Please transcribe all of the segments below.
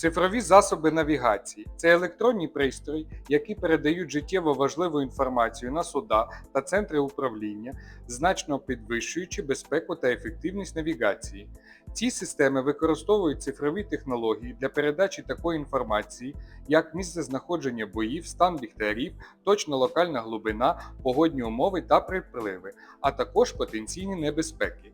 Цифрові засоби навігації це електронні пристрої, які передають життєво важливу інформацію на суда та центри управління, значно підвищуючи безпеку та ефективність навігації. Ці системи використовують цифрові технології для передачі такої інформації, як місцезнаходження боїв, стан ліхтарів, точна локальна глибина, погодні умови та припливи, а також потенційні небезпеки.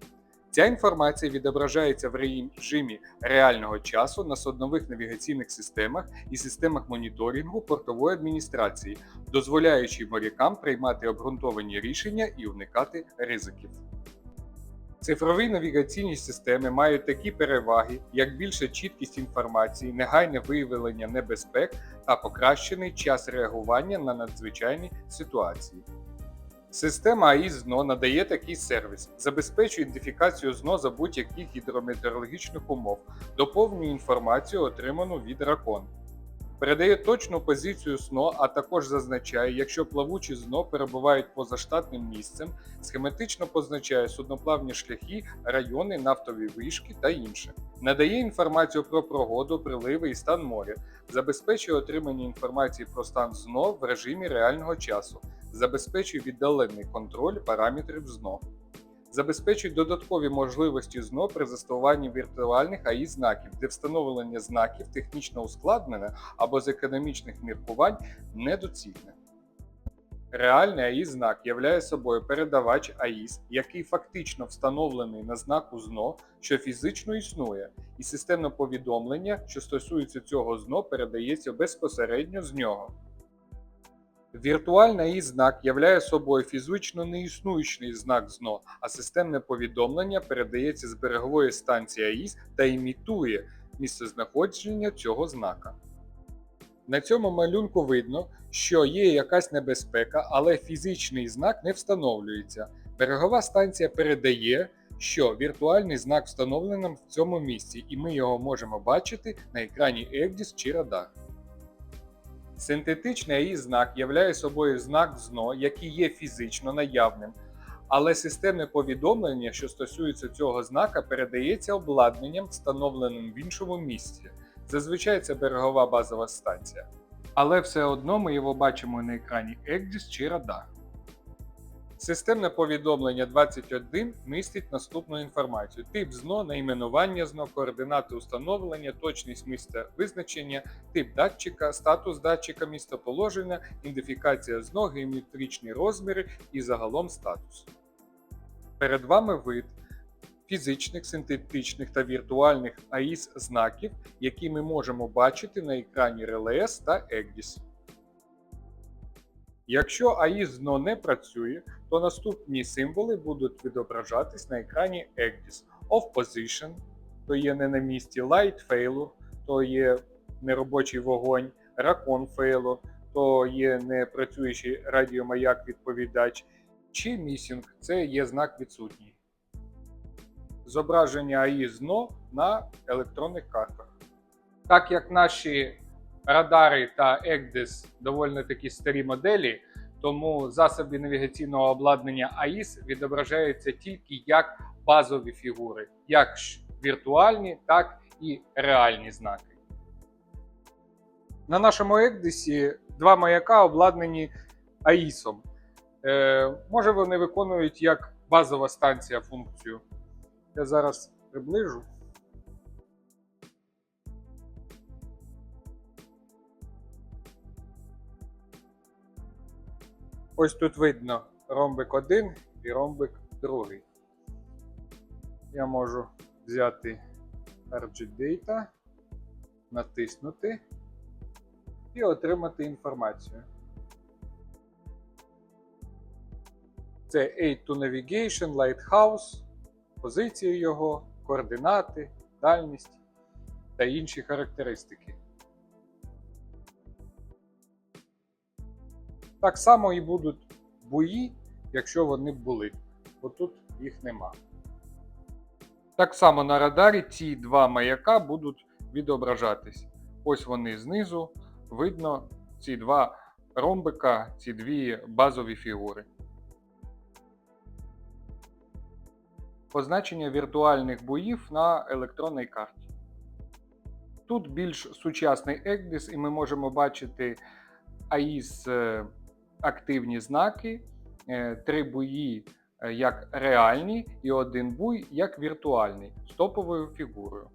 Ця інформація відображається в режимі реального часу на суднових навігаційних системах і системах моніторингу портової адміністрації, дозволяючи морякам приймати обґрунтовані рішення і уникати ризиків. Цифрові навігаційні системи мають такі переваги, як більша чіткість інформації, негайне виявлення небезпек та покращений час реагування на надзвичайні ситуації. Система АІС ЗНО надає такий сервіс, забезпечує ідентифікацію ЗНО за будь-яких гідрометеорологічних умов, доповнює інформацію, отриману від РАКОН. Передає точну позицію СНО, а також зазначає, якщо плавучі ЗНО перебувають поза штатним місцем, схематично позначає судноплавні шляхи, райони, нафтові вишки та інше. Надає інформацію про прогоду, приливи і стан моря, забезпечує отримання інформації про стан ЗНО в режимі реального часу, забезпечує віддалений контроль параметрів ЗНО. Забезпечують додаткові можливості ЗНО при застосуванні віртуальних АІ знаків, де встановлення знаків технічно ускладнене або з економічних міркувань недоцільне. Реальний АІ знак являє собою передавач АІС, який фактично встановлений на знаку ЗНО, що фізично існує, і системне повідомлення, що стосується цього ЗНО, передається безпосередньо з нього. Віртуальний знак являє собою фізично неіснуючий знак ЗНО, а системне повідомлення передається з берегової станції АІС та імітує місцезнаходження цього знака. На цьому малюнку видно, що є якась небезпека, але фізичний знак не встановлюється. Берегова станція передає, що віртуальний знак встановлений в цьому місці, і ми його можемо бачити на екрані ECDIS чи радар. Синтетичний АІ знак являє собою знак ЗНО, який є фізично наявним, але системне повідомлення, що стосується цього знака, передається обладнанням, встановленим в іншому місці. Зазвичай це берегова базова станція. Але все одно ми його бачимо на екрані ECDIS чи радар. Системне повідомлення 21 містить наступну інформацію: тип ЗНО, найменування ЗНО, координати установлення, точність місця визначення, тип датчика, статус датчика місцеположення, ідентифікація ЗНО, геометричні розміри і загалом статус. Перед вами вид фізичних, синтетичних та віртуальних АІС знаків, які ми можемо бачити на екрані RLS та ECDIS. Якщо АІС не працює, то наступні символи будуть відображатись на екрані ECDIS. Off Position, то є не на місці, Light Failure, то є неробочий вогонь, Racon Failure, то є непрацюючий радіомаяк відповідач, чи Missing – це є знак відсутній. Зображення АІЗНО на електронних картах. Так як наші радари та ECDIS доволі такі старі моделі, тому засоби навігаційного обладнання АІС відображаються тільки як базові фігури, як віртуальні, так і реальні знаки. На нашому ECDIS два маяка обладнані АІСом. Е, може вони виконують як базова станція функцію. Я зараз приближу. Ось тут видно ромбик 1 і ромбик 2. Я можу взяти RG Data, натиснути і отримати інформацію. Це Aid to Navigation, Lighthouse, позиція його, координати, дальність та інші характеристики. Так само і будуть бої, якщо вони були. Бо тут їх нема. Так само на радарі ці два маяка будуть відображатись. Ось вони знизу. Видно ці два ромбика, ці дві базові фігури. Позначення віртуальних боїв на електронній карті. Тут більш сучасний екдис, і ми можемо бачити АІС е, активні знаки, е, три буї е, як реальні і один буй як віртуальний з топовою фігурою.